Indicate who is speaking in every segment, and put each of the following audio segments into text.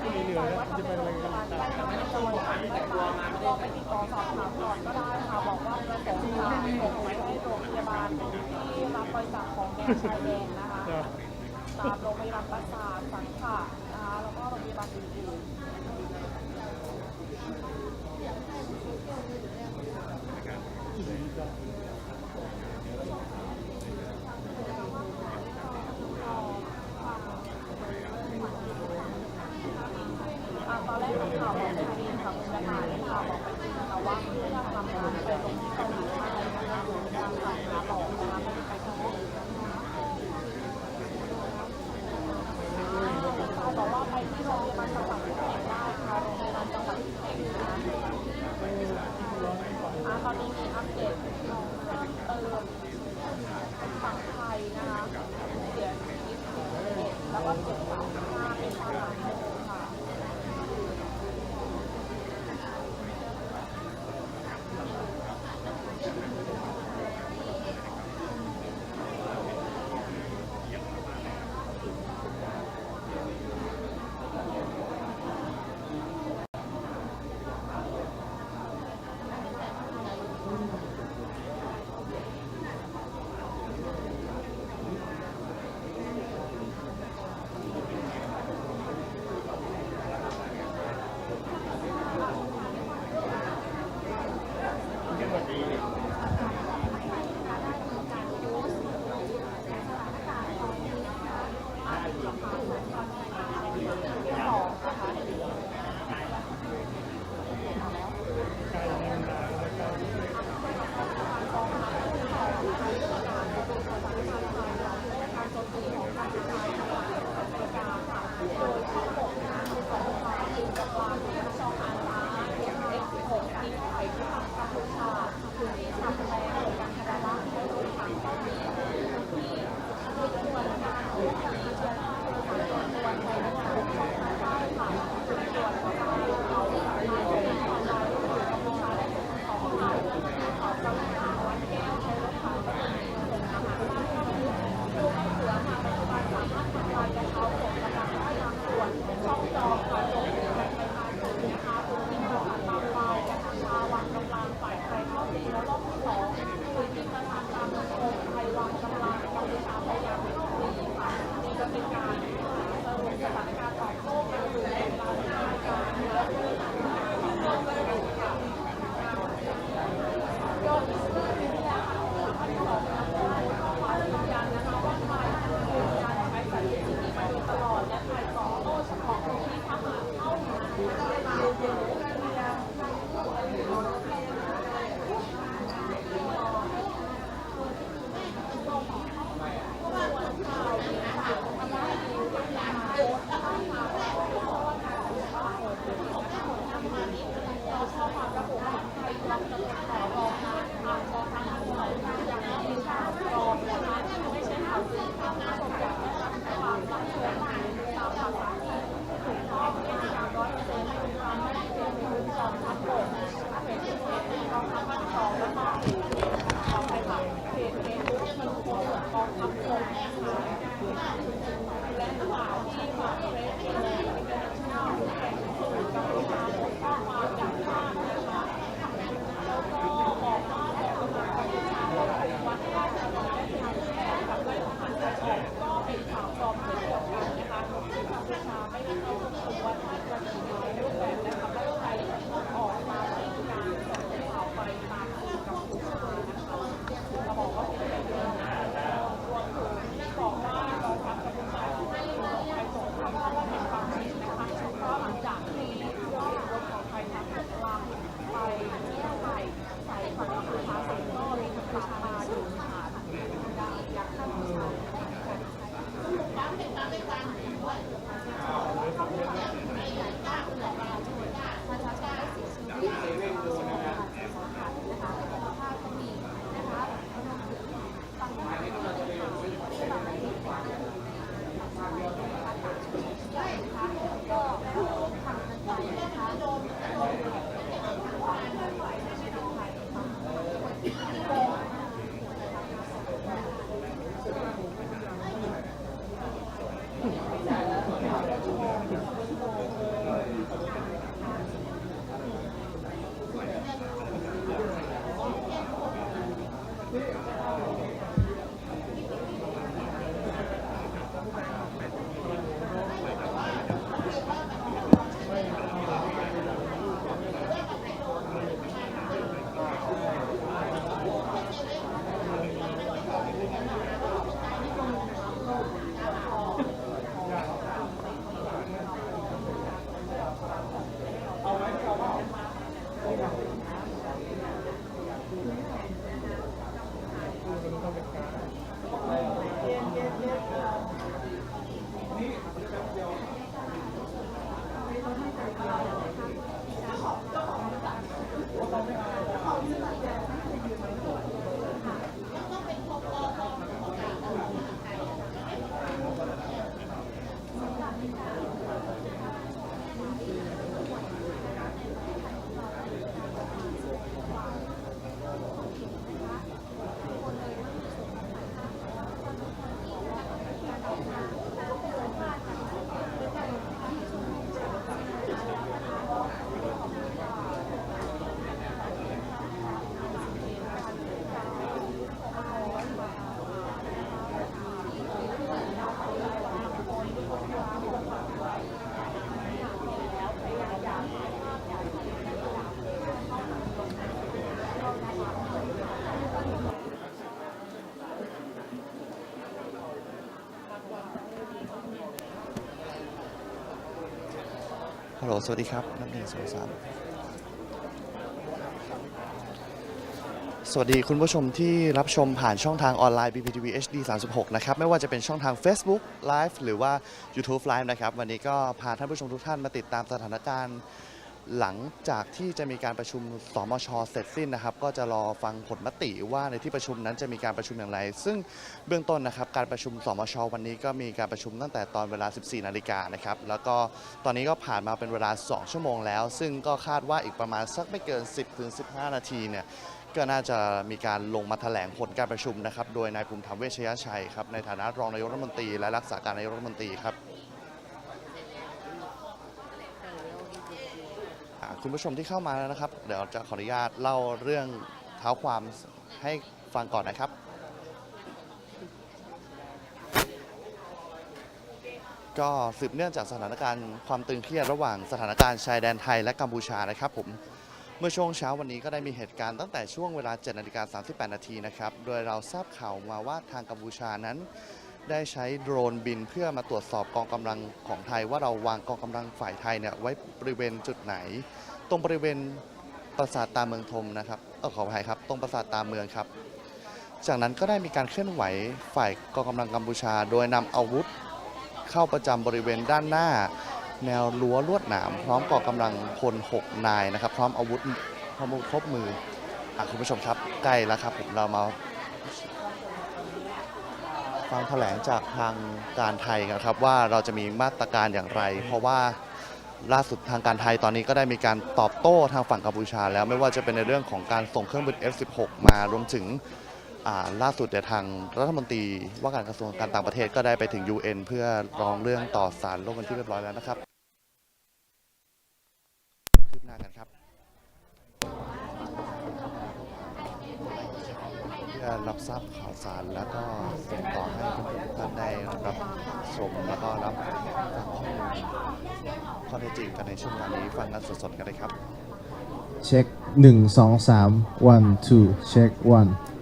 Speaker 1: เกา
Speaker 2: หลีเห
Speaker 1: นือจะ
Speaker 3: ไปอะ
Speaker 2: ไร
Speaker 1: กันลองไปติดต่อสอบถามก่อนก็ได้ค่ะบอกว่าจะสงค์ค่ะส่งไปให้โรงพยาบาลที่รับบริจาคของแดนชายแลสวัสดีครับนั
Speaker 4: บหนึ่งสองสามสวัสดีคุณผู้ชมที่รับชมผ่านช่องทางออนไลน์ BPTV HD 36 นะครับ ไม่ว่าจะเป็นช่องทาง Facebook Live หรือว่า YouTube Live นะครับ วันนี้ก็พาท่านผู้ชมทุกท่านมาติดตามสถานการณ์ หลังจากที่จะมีการประชุมสมชเสร็จสิ้นนะครับ ก็จะรอฟังผลมติว่าในที่ประชุมนั้นจะมีการประชุมอย่างไร ซึ่งเบื้องต้นนะครับ การประชุมสมชวันนี้ก็มีการประชุมตั้งแต่ตอนเวลา 14 นาฬิกานะครับ แล้วก็ตอนนี้ก็ผ่านมาเป็นเวลา 2 ชั่วโมงแล้ว ซึ่งก็คาดว่าอีกประมาณสักไม่เกิน 10-15 นาทีเนี่ยก็น่าจะมีการลงมาแถลงผลการประชุมนะครับ โดยนายภูมิธรรมเวชยชัยครับในฐานะรองนายกรัฐมนตรีและรักษาการนายกรัฐมนตรีครับ อ่า คุณผู้ชมที่เข้ามาแล้วนะครับ เดี๋ยวจะขออนุญาตเล่าเรื่องเท้าความให้ฟังก่อนนะครับ ก็สืบเนื่องจากสถานการณ์ความตึงเครียดระหว่างสถานการณ์ชายแดนไทยและกัมพูชานะครับผมเมื่อช่วงเช้าวันนี้ก็ได้มีเหตุการณ์ตั้งแต่ช่วงเวลา7นาฬิกา38นาทีนะครับ โดยเราทราบข่าวมาว่าทางกัมพูชานั้น ได้ใช้โดรนบินเพื่อมาตรวจสอบกองกำลังของไทย ว่าเราวางกองกำลังฝ่ายไทยเนี่ยไว้บริเวณจุดไหน ตรงบริเวณปราสาทตาเมืองทมนะครับเออขออภัยครับ ตรงปราสาทตาเมืองครับ จากนั้นก็ได้มีการเคลื่อนไหวฝ่ายกองกำลังกัมพูชา โดยนำอาวุธเข้าประจำบริเวณด้านหน้า แนวรั้วลวดหนาม พร้อมกองกำลังพล6นายนะครับ พร้อมอาวุธพร้อมอาวุธครบมืออะคุณผู้ชมครับใกล้แล้วครับผมเรามา ฟังแถลงจากทางการไทยกันครับว่าเราจะมีมาตรการอย่างไร เพราะว่าล่าสุดทางการไทยตอนนี้ก็ได้มีการตอบโต้ทางฝั่งกัมพูชา แล้วไม่ว่าจะเป็นในเรื่องของการส่งเครื่องบิน F16 มารวมถึงอ่าล่าสุดเนี่ยทางรัฐมนตรีว่าการกระทรวงการต่างประเทศก็ได้ไปถึง UN เพื่อร้องเรื่องต่อศาลโลกเป็นที่เรียบร้อยแล้วนะครับคืบ รับทราบข่าวสารแล้วก็ส่งต่อให้ทุกท่านได้รับชมแล้วก็รับฟังข้อมูลข้อเท็จจริงกันในช่วงนี้ฟังกันสดๆกันเลยครับ
Speaker 5: เช็ค1 2 3 1 2 เช็ค
Speaker 4: 1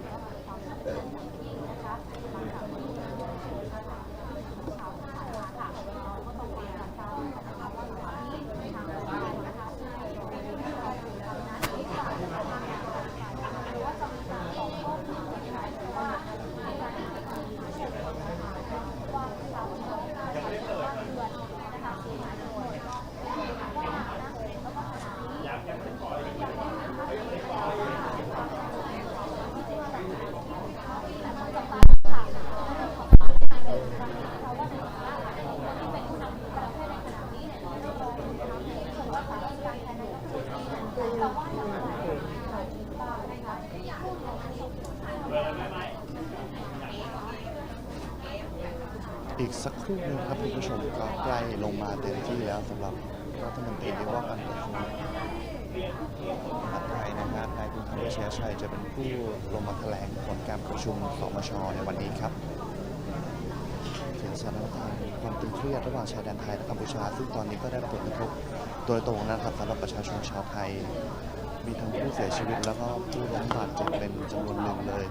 Speaker 4: เชียชัยจะเป็นผู้ลงมาแถลงผลการประชุมสมชในวันนี้ครับถึงสถานการณ์ความตึงเครียดระหว่างชายแดนไทยและกัมพูชา ซึ่งตอนนี้ก็ได้รับผลกระทบโดยตรงนะครับสำหรับประชาชนชาวไทย มีทั้งผู้เสียชีวิตแล้วก็ผู้ได้รับบาดเจ็บเป็นจำนวนหนึ่งเลย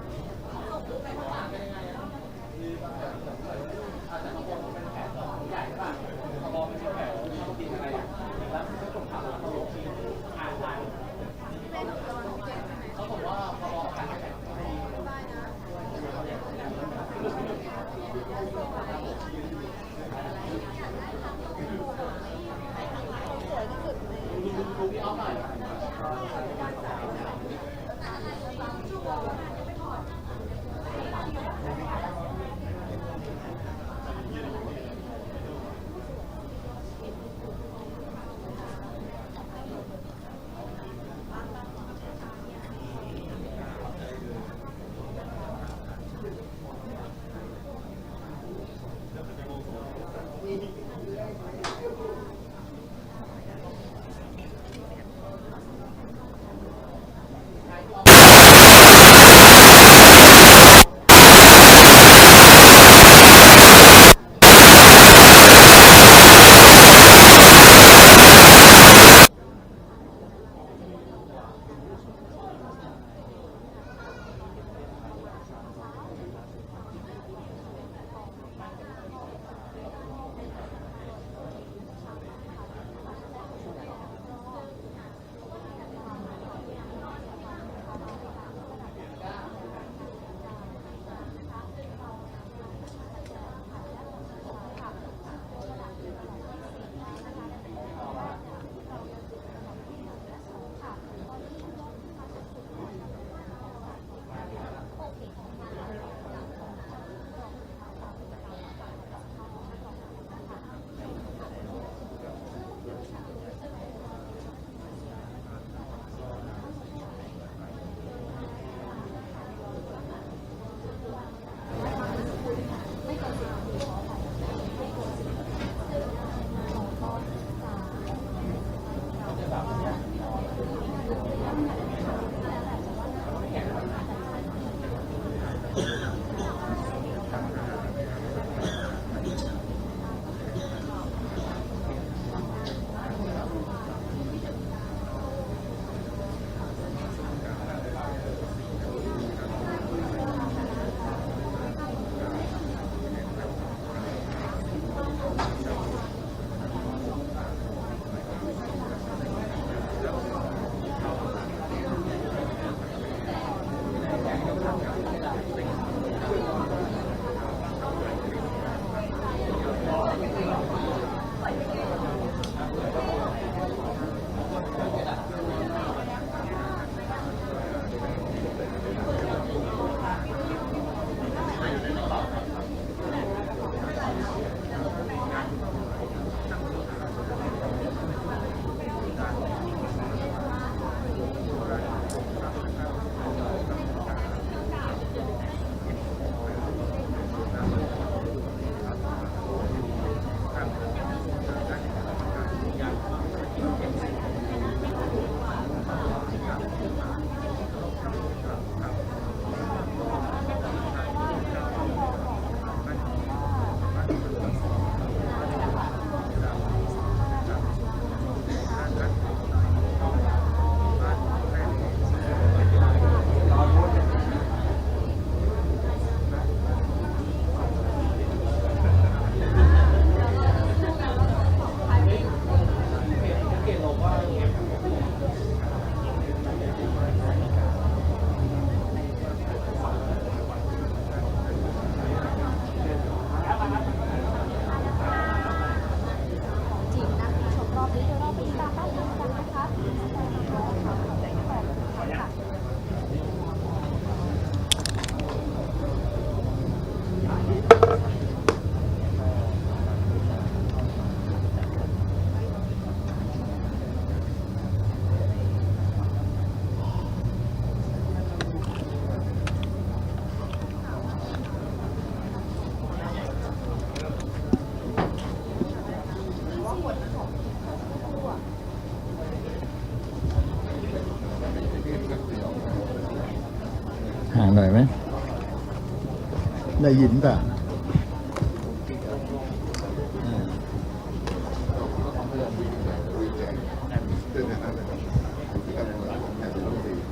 Speaker 6: ได้ยินป่ะ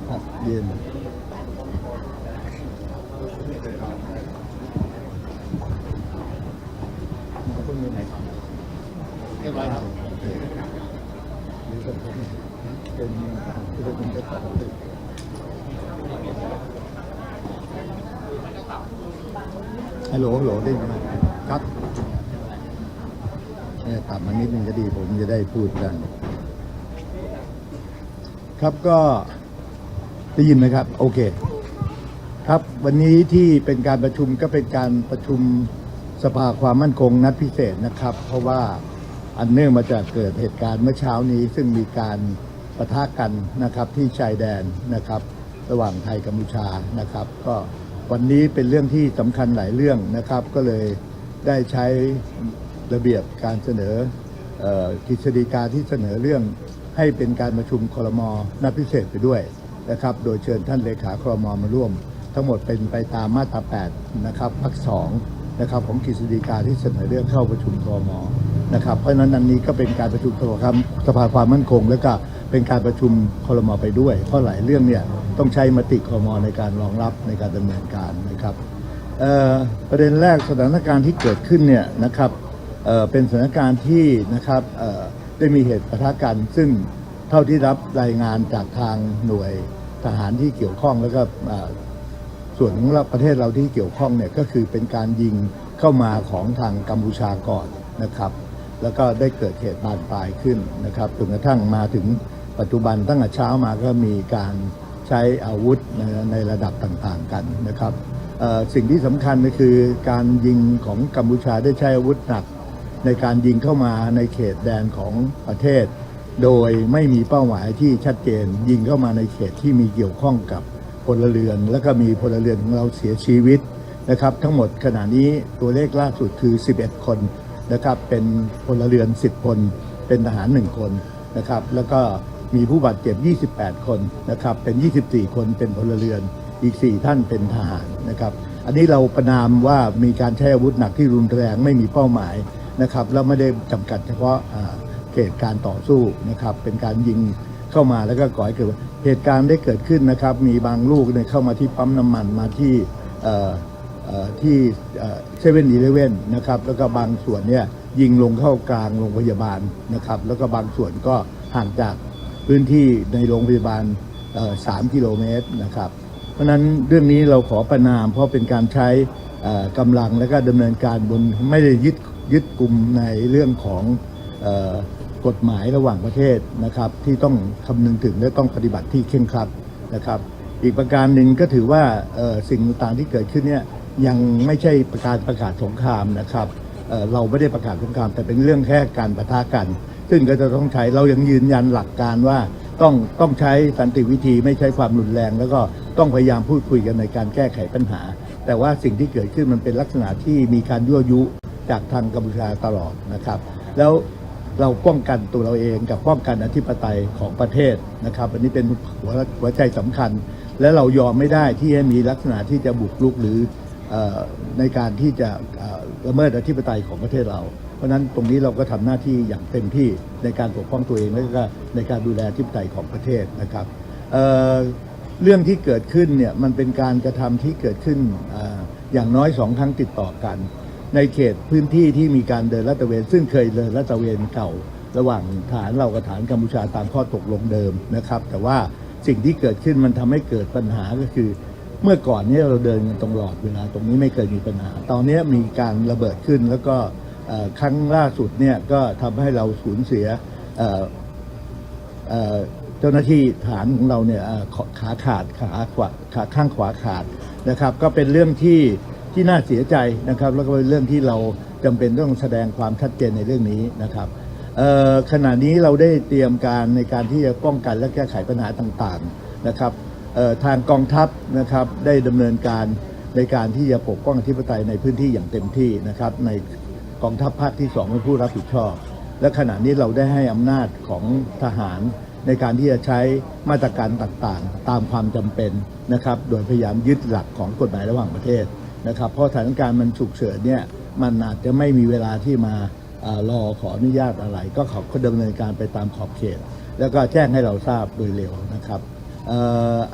Speaker 6: ครับเย็น เรียบร้อยครับเป็นเป็นเจ้าของตึกฮัลโหลฮัลโหลได้ยินไหม ครับเนี่ยตัดมานิดนึงก็ดีผมจะได้พูดกัน ครับก็ได้ยินไหมครับ โอเค ครับวันนี้ที่เป็นการประชุมก็เป็นการประชุมสภาความมั่นคงนัดพิเศษนะครับ เพราะว่าอันเนื่องมาจากเกิดเหตุการณ์เมื่อเช้านี้ ซึ่งมีการปะทะกันนะครับที่ชายแดนนะครับ ระหว่างไทยกัมพูชานะครับ ก็ วันนี้เป็นเรื่องที่สำคัญหลายเรื่องนะครับ ก็เลยได้ใช้ระเบียบการเสนออกฤษฎีกาที่เสนอเรื่องให้เป็นการประชุมครมนัดพิเศษไปด้วยนะครับ โดยเชิญท่านเลขาครมมาร่วม ทั้งหมดเป็นไปตามมาตรา 8 นะครับวรรคสองนะครับของกฤษฎีกาที่เสนอเรื่องเข้าประชุมครมนะครับ เพราะฉะนั้นอันนี้ก็เป็นการประชุมสภาความสภาความมั่นคง แล้วก็เป็นการประชุมครมไปด้วย เพราะหลายเรื่องเนี่ย ต้องใช้มติครมในการรองรับในการดำเนินการนะครับประเด็นแรกสถานการณ์ที่เกิดขึ้นเนี่ยนะครับเเป็นสถานการณ์ที่นะครับได้มีเหตุปะทะกันซึ่งเท่าที่รับรายงานจากทางหน่วยทหารที่เกี่ยวข้องแล้วก็ส่วนของเราประเทศเราที่เกี่ยวข้องเนี่ยก็คือเป็นการยิงเข้ามาของทางกัมพูชาก่อนนะครับ แล้วก็ได้เกิดเหตุบานปลายขึ้นนะครับจนกระทั่งมาถึงปัจจุบันตั้งแต่เช้ามาก็มีการ ใช้อาวุธในระดับต่างๆกันนะครับสิ่งที่สำคัญก็คือการยิงของกัมพูชาได้ใช้อาวุธหนัก ในการยิงเข้ามาในเขตแดนของประเทศ โดยไม่มีเป้าหมายที่ชัดเจน ยิงเข้ามาในเขตที่มีเกี่ยวข้องกับพลเรือน แล้วก็มีพลเรือนของเราเสียชีวิตนะครับ ทั้งหมดขณะนี้ตัวเลขล่าสุดคือ 11 คนนะครับเป็นพลเรือน 10 คน เป็นทหาร 1 คนนะครับ แล้วก็ มีผู้บาดเจ็บ 28 คนนะครับเป็น 24 คนเป็นพลเรือนอีก 4 ท่านเป็นทหารนะครับ อันนี้เราประนามว่ามีการใช้อาวุธหนักที่รุนแรงไม่มีเป้าหมายนะครับแล้วไม่ได้จำกัดเฉพาะเขตการต่อสู้นะครับเป็นการยิงเข้ามาแล้วก็ก่อให้เกิดเหตุการณ์ได้เกิดขึ้นนะครับ มีบางลูกเนี่ยเข้ามาที่ปั๊มน้ำมันมาที่ที่เซเว่นอีเลเว่นนะครับแล้วก็บางส่วนเนี่ยยิงลงเข้ากลางโรงพยาบาลนะครับ แล้วก็บางส่วนก็ห่างจาก พื้นที่ในโรงพยาบาลเอ่อสามกิโลเมตรนะครับ เพราะนั้นเรื่องนี้เราขอประนาม เพราะเป็นการใช้กำลังและก็ดำเนินการบนไม่ได้ยึดยึดกลุ่มในเรื่องของออกฎหมายระหว่างประเทศนะครับ ที่ต้องคำนึงถึงและต้องปฏิบัติที่เคร่งครัดนะครับ อีกประการหนึ่งก็ถือว่าสิ่งต่างที่เกิดขึ้นเนี่ยยังไม่ใช่ประการประกาศสงครามนะครับเเราไม่ได้ประกาศสงครามแต่เป็นเรื่องแค่การปะทะกัน ซึ่งก็จะต้องใช้เรายังยืนยันหลักการว่าต้องต้องใช้สันติวิธีไม่ใช้ความรุนแรง แล้วก็ต้องพยายามพูดคุยกันในการแก้ไขปัญหา แต่ว่าสิ่งที่เกิดขึ้นมันเป็นลักษณะที่มีการยั่วยุจากทางกัมพูชาตลอดนะครับ แล้วเราป้องกันตัวเราเองกับป้องกันอธิปไตยของประเทศนะครับ อันนี้เป็นหัวหัวใจสำคัญ และเรายอมไม่ได้ที่จะมีลักษณะที่จะบุกรุกหรือในการที่จะละเมิดอธิปไตยของประเทศเรา เพราะนั้นตรงนี้เราก็ทำหน้าที่อย่างเต็มที่ในการปกป้องตัวเองและก็ในการดูแลอธิปไตยของประเทศนะครับเเรื่องที่เกิดขึ้นเนี่ยมันเป็นการกระทำที่เกิดขึ้นออย่างน้อยสองครั้งติดต่อกัน ในเขตพื้นที่ที่มีการเดินลาดตระเวน ซึ่งเคยเดินลาดตระเวนเก่า ระหว่างฐานเรากับฐานกัมพูชาตามข้อตกลงเดิมนะครับ แต่ว่าสิ่งที่เกิดขึ้นมันทำให้เกิดปัญหาก็คือ เมื่อก่อนนี้เราเดินกันตลอดเวลาตรงนี้ไม่เคยมีปัญหา ตอนนี้มีการระเบิดขึ้นแล้วก็ ครั้งล่าสุดเนี่ยก็ทำให้เราสูญเสียเจ้าหน้าที่ฐานของเราเนี่ยขาขาดขาขวาขาข้างขวาขาดนะครับ ก็เป็นเรื่องที่ที่น่าเสียใจนะครับ แล้วก็เป็นเรื่องที่เราจำเป็นต้องแสดงความชัดเจนในเรื่องนี้นะครับขณะนี้เราได้เตรียมการในการที่จะป้องกันและแก้ไขปัญหาต่างๆนะครับทางกองทัพนะครับได้ดำเนินการในการที่จะปกป้องอธิปไตยในพื้นที่อย่างเต็มที่นะครับใน กองทัพภาคที่สองเป็นผู้รับผิดชอบ และขณะนี้เราได้ให้อำนาจของทหารในการที่จะใช้มาตรการต่างๆ ตามความจำเป็นนะครับ โดยพยายามยึดหลักของกฎหมายระหว่างประเทศนะครับ เพราะสถานการณ์มันฉุกเฉินเนี่ยมันอาจจะไม่มีเวลาที่มารอขออนุญาตอะไร ก็เขาก็ดำเนินการไปตามขอบเขต แล้วก็แจ้งให้เราทราบโดยเร็วนะครับอ,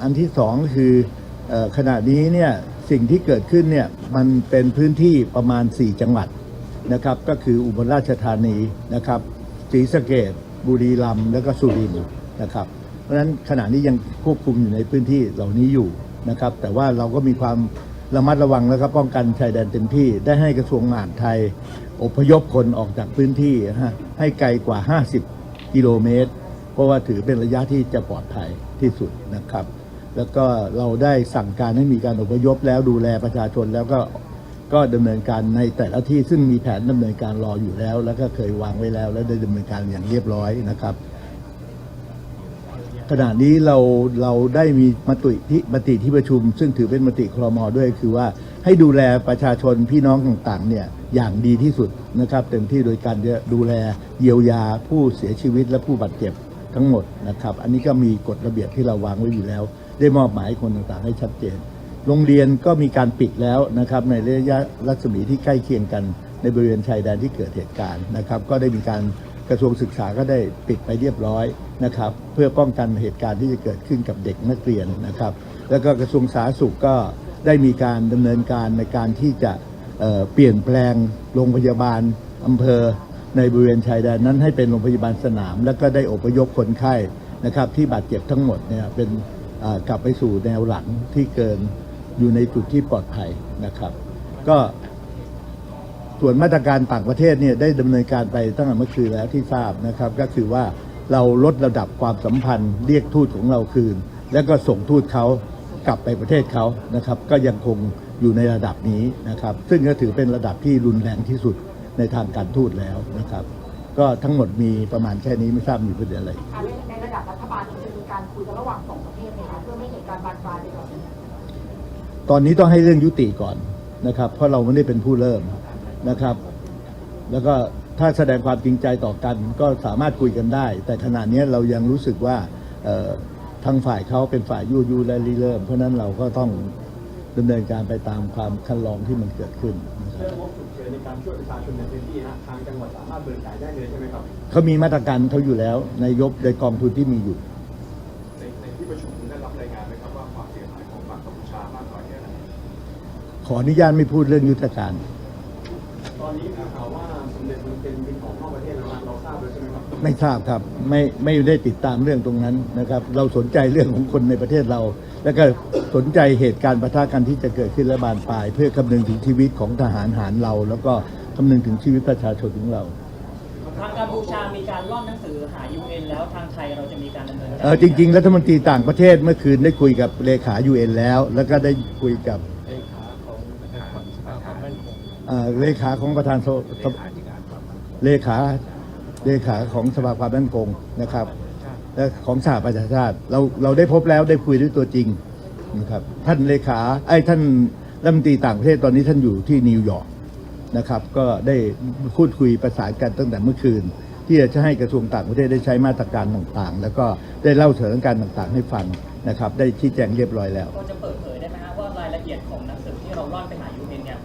Speaker 6: อันที่สองคืออขณะนี้เนี่ยสิ่งที่เกิดขึ้นเนี่ยมันเป็นพื้นที่ประมาณ 4 จังหวัด นะครับก็คืออุบลราชธานีนะครับศรีสะเกดบุรีรัมย์แล้วก็สุรินทร์นะครับ เพราะฉะนั้นขณะนี้ยังควบคุมอยู่ในพื้นที่เหล่านี้อยู่นะครับ แต่ว่าเราก็มีความระมัดระวังแล้วก็ป้องกันชายแดนเต็มที่ ได้ให้กระทรวงมหาดไทย อพยพคนออกจากพื้นที่นะฮะให้ไกลกว่า 50 กิโลเมตร เพราะว่าถือเป็นระยะที่จะปลอดภัยที่สุดนะครับ แล้วก็เราได้สั่งการให้มีการอพยพแล้วดูแลประชาชนแล้วก็ ก็ดำเนินการในแต่ละที่ซึ่งมีแผนดำเนินการรออยู่แล้ว แล้วก็เคยวางไว้แล้ว และได้ดำเนินการอย่างเรียบร้อยนะครับ ขณะนี้เราเราได้มีมติที่มติที่ประชุม ซึ่งถือเป็นมติครมด้วย คือว่าให้ดูแลประชาชนพี่น้องต่างๆเนี่ยอย่างดีที่สุดนะครับเต็มที่โดยการจะดูแลเยียวยาผู้เสียชีวิตและผู้บาดเจ็บทั้งหมดนะครับ อันนี้ก็มีกฎระเบียบที่เราวางไว้อยู่แล้ว ได้มอบหมายคนต่างๆ ให้ชัดเจน โรงเรียนก็มีการปิดแล้วนะครับในระยะรัศมีที่ใกล้เคียงกันในบริเวณชายแดนที่เกิดเหตุการณ์นะครับ ก็ได้มีการกระทรวงศึกษาก็ได้ปิดไปเรียบร้อยนะครับ เพื่อป้องกันเหตุการณ์ที่จะเกิดขึ้นกับเด็กนักเรียนนะครับ แล้วก็กระทรวงสาธารณสุขก็ได้มีการดำเนินการในการที่จะเเปลี่ยนแปลงโรงพยาบาลอำเภอในบริเวณชายแดนนั้นให้เป็นโรงพยาบาลสนาม แล้วก็ได้อพยพคนไข้นะครับที่บาดเจ็บทั้งหมดเนี่ยเป็นกลับไปสู่แนวหลังที่เกิน อยู่ในจุดที่ปลอดภัยนะครับ ก็ส่วนมาตรการต่างประเทศเนี่ยได้ดำเนินการไปตั้งแต่เมื่อคืนแล้วที่ทราบนะครับ ก็คือว่าเราลดระดับความสัมพันธ์เรียกทูตของเราคืน แล้วก็ส่งทูตเขากลับไปประเทศเขานะครับ ก็ยังคงอยู่ในระดับนี้นะครับ ซึ่งก็ถือเป็นระดับที่รุนแรงที่สุดในทางการทูตแล้วนะครับ ก็ทั้งหมดมีประมาณแค่นี้ไม่ทราบมีประเด็นอะไร
Speaker 1: ในระดับรัฐบาลจะมีการคุยกันระหว่างสองประเทศไหมคะเพื่อไม่เหตุการบานปลายไปกว่านี้
Speaker 6: ตอนนี้ต้องให้เรื่องยุติก่อนนะครับ เพราะเราไม่ได้เป็นผู้เริ่มนะครับ แล้วก็ถ้าแสดงความจริงใจต่อกัน ก็สามารถคุยกันได้ แต่ขณะนี้เรายังรู้สึกว่าเอ่อทางฝ่ายเขาเป็นฝ่ายยุยูและริเริ่ม เพราะฉะนั้นเราก็ต้องดำเนินการไปตามความคันลองที่มันเกิดขึ้นนะครับ
Speaker 3: เรื่องงบฉุกเฉินในการช่วยประชาชนในพื้นที่ฮะทางจังหวัดสามารถเบิกจ่ายได้เลยใช่ไหมครับ
Speaker 6: เขามีมาตรการเขาอยู่แล้วในยบในกองทุนที่มีอยู่
Speaker 3: ออนุ
Speaker 6: ญาตไม่พูดเรื่องยุทธการ
Speaker 3: ตอนนี้มีข่าวว่าสมเด็จมันเป็นบินของนอกประเทศแล้วนะเราทราบเลยใช่ไหมครับ
Speaker 6: ไม่ทราบครับไม่ไม่ได้ติดตามเรื่องตรงนั้นนะครับ เราสนใจเรื่องของคนในประเทศเรา แล้วก็สนใจเหตุการณ์ประทะกันที่จะเกิดขึ้นและบานปลาย เพื่อคำนึงถึงชีวิตของทหารหารเรา แล้วก็คำนึงถึงชีวิตประชาชนของเรา
Speaker 7: ทางกัมพูชามีการร่อนหนังสือหา UN แล้วทางไทยเราจะมีการดำเนินการ
Speaker 6: เออจริงๆรัฐมนตรีต่างประเทศเมื่อคืนได้คุยกับเลขายูเอ็นแล้ว แล้วก็ได้คุยกับ เลขาของประธานสสเลขาเลขาของสภาความมั่นคงนะครับและของสหประชาชาติเราเราได้พบแล้วได้คุยด้วยตัวจริงนะครับท่านเลขาไอ้ท่านรัฐมนตรีต่างประเทศตอนนี้ท่านอยู่ที่นิวยอร์กนะครับก็ได้พูดคุยประสานกันตั้งแต่เมื่อคืน ที่จะให้กระทรวงต่างประเทศได้ใช้มาตรการต่างๆ แล้วก็ได้เล่าสถานการณ์ต่างๆ ให้ฟังนะครับ ได้ชี้แจงเรียบร้อยแล้ว
Speaker 7: จะเปิดเผยได้ไหมฮะว่ารายละเอียดของหนังสือที่เราร่อนไปหา UN เนี่ย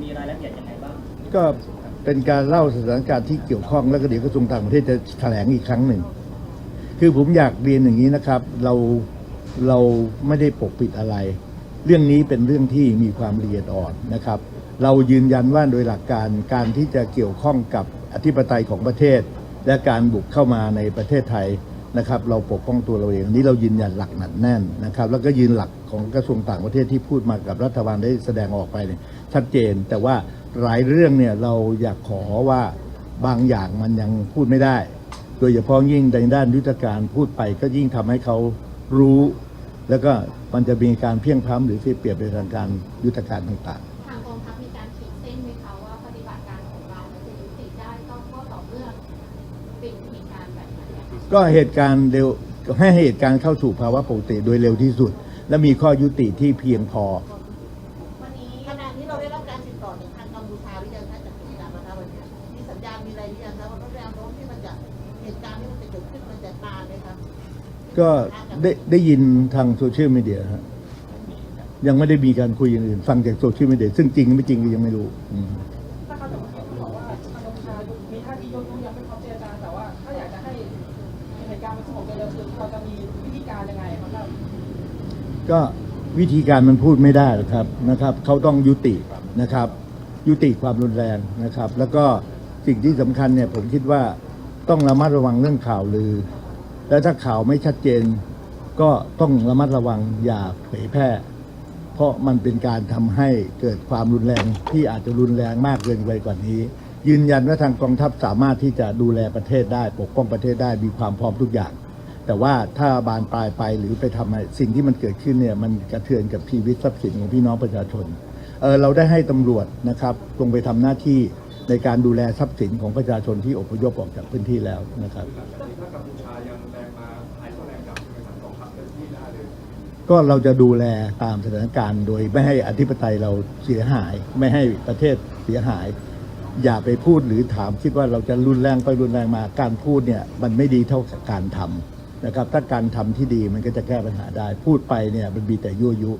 Speaker 7: มีรายละเอียดยังไงบ้าง
Speaker 6: ก็เป็นการเล่าสถานการณ์ที่เกี่ยวข้องแล้วก็เดี๋ยวกระทรวงต่างประเทศจะแถลงอีกครั้งหนึ่ง คือผมอยากเรียนอย่างนี้นะครับ เราเราไม่ได้ปกปิดอะไร เรื่องนี้เป็นเรื่องที่มีความละเอียดอ่อนนะครับ เรายืนยันว่าโดยหลักการการที่จะเกี่ยวข้องกับอธิปไตยของประเทศ และการบุกเข้ามาในประเทศไทยนะครับ เราปกป้องตัวเราเองนนี้เรายืนยันหลักหนักแน่นนะครับ แล้วก็ยืนหลักของกระทรวงต่างประเทศที่พูดมากับรัฐบาลได้แสดงออกไปเนี่ยชัดเจน แต่ว่า หลายเรื่องเนี่ยเราอยากขอว่าบางอย่างมันยังพูดไม่ได้ โดยเฉพาะยิ่งในด้านยุทธการพูดไปก็ยิ่งทำให้เขารู้ แล้วก็มันจะมีการเพียงพล้ำหรือเสียเปรียบในทางการยุทธการต่าง
Speaker 8: ทางกองทัพมีการขีดเส้นไหมคะว่าปฏิบัติการของเราจะยุติได้ต้องก็ต่อเมื่อเป็นเหตุการณ์แบบนั้นนะคะ
Speaker 6: ๆก็เหตุการณ์เร็วให้เหตุการณ์เข้าสู่ภาวะปกติโดยเร็วที่สุด และมีข้อยุติที่เพียงพอ
Speaker 9: ก็ได้ได้
Speaker 6: ยินทางโซเชียลมีเดียฮะยังไม่ได้มีการคุยอย่างอื่น ฟังจากโซเชียลมีเดียซึ่งจริงไม่จริงก็ยังไม่รู้อืม
Speaker 1: ถ้าเขาจะบอกว่าทางกัมพูชามีท่าทียกยังไม่พร้อมเจรจาแต่ว่าถ้าอยากจะให้เหตุการณ์มันสงบเร็วๆคือเราจะมีวิธีการยังไงครับ
Speaker 6: ก็วิธีการมันพูดไม่ได้หรอกครับนะครับ เขาต้องยุตินะครับ ยุติความรุนแรงนะครับ แล้วก็สิ่งที่สำคัญเนี่ยผมคิดว่าต้องระมัดระวังเรื่องข่าวลือ และถ้าข่าวไม่ชัดเจน ก็ต้องระมัดระวังอย่าเผยแพร่ เพราะมันเป็นการทำให้เกิดความรุนแรงที่อาจจะรุนแรงมากเกินไปกว่านี้ ยืนยันว่าทางกองทัพสามารถที่จะดูแลประเทศได้ ปกป้องประเทศได้มีความพร้อมทุกอย่าง แต่ว่าถ้าบานปลายไปหรือไปทำอะไรสิ่งที่มันเกิดขึ้นเนี่ยมันกระเทือนกับชีวิตทรัพย์สินของพี่น้องประชาชนเเราได้ให้ตำรวจนะครับลงไปทำหน้าที่ในการดูแลทรัพย์สินของประชาชนที่อพยพออกจากพื้นที่แล้วนะครับ ก็เราจะดูแลตามสถานการณ์โดยไม่ให้อธิปไตยเราเสียหาย ไม่ให้ประเทศเสียหาย อย่าไปพูดหรือถามคิดว่าเราจะรุนแรงไปรุนแรงมาการพูดเนี่ยมันไม่ดีเท่ากับการทำนะครับ ถ้าการทำที่ดีมันก็จะแก้ปัญหาได้ พูดไปเนี่ยมันมีแต่ยั่วยุ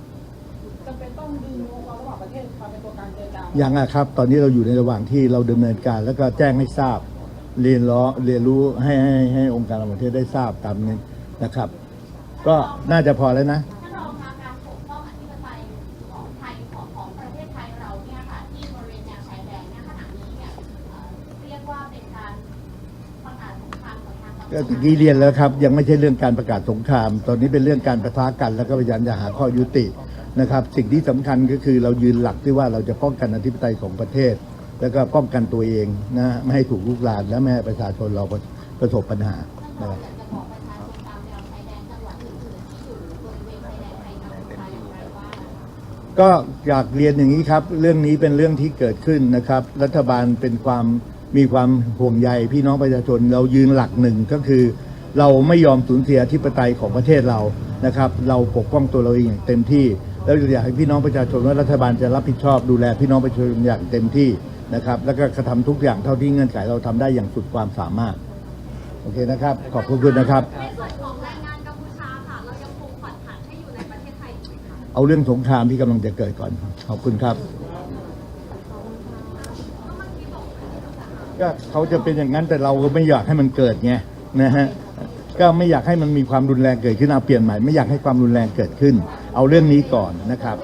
Speaker 1: จำเป็นต้องดึงองค์กรระหว่างประเทศมาเป็นตัวการเจรจา
Speaker 6: ยังอะครับ ตอนนี้เราอยู่ในระหว่างที่เราดำเนินการแล้วก็แจ้งให้ทราบ เรียนรู้เรียนรู้ให้ให้ให้องค์การระหว่างประเทศได้ทราบตามนี้นะครับ ก็น่าจะพอแล้วนะ
Speaker 8: ท่านรองคะการปกป้องอธิปไตยของไทยของของประเทศไทยเราเนี่ยค่ะที่บริเวณแนวชายแดนเนี่ยขณะนี้เนี่ยเอ่อเรียกว่าเป็นการประกาศสงครามกับทางกัมพู
Speaker 6: ก็
Speaker 8: ชา
Speaker 6: ตะกี้เรียนแล้วครับ ยังไม่ใช่เรื่องการประกาศสงคราม ตอนนี้เป็นเรื่องการประทะกัน แล้วก็พยายามจะหาข้อยุตินะครับ สิ่งที่สำคัญก็คือเรายืนหลักที่ว่าเราจะป้องกันอธิปไตยของประเทศ แล้วก็ป้องกันตัวเองนะไม่ให้ถูกลุกลามและไม่ให้ประชาชนเราประสบปัญหา
Speaker 8: นะ
Speaker 6: ครับ
Speaker 8: อยากจะ ก็อยาก
Speaker 6: เรียนอย่างนี้ครับ เรื่องนี้เป็นเรื่องที่เกิดขึ้นนะครับ รัฐบาลเป็นความมีความห่วงใยพี่น้องประชาชนเรายืนหลักหนึ่งก็คือ เราไม่ยอมสูญเสียอธิปไตยของประเทศเรานะครับ เราปกป้องตัวเราเองอย่างเต็มที่ แล้วอยากให้พี่น้องประชาชนว่ารัฐบาลจะรับผิดชอบดูแลพี่น้องประชาชนอย่างเต็มที่นะครับ แล้วก็กระทำทุกอย่างเท่าที่เงื่อนไขเราทำได้อย่างสุดความสามารถโอเคนะครับ ขอบคุณนะครับ
Speaker 8: เอา
Speaker 6: เรื่องสงครามที่กำลังจะเกิดก่อน ขอบคุณครับ ก็เขาจะเป็นอย่างนั้นแต่เราก็ไม่อยากให้มันเกิดไงนะฮะก็ไม่อยากให้มันมีความรุนแรงเกิดขึ้นเอาเปลี่ยนใหม่ไม่อยากให้ความรุนแรงเกิดขึ้น เอาเรื่องนี้ก่อนนะครับ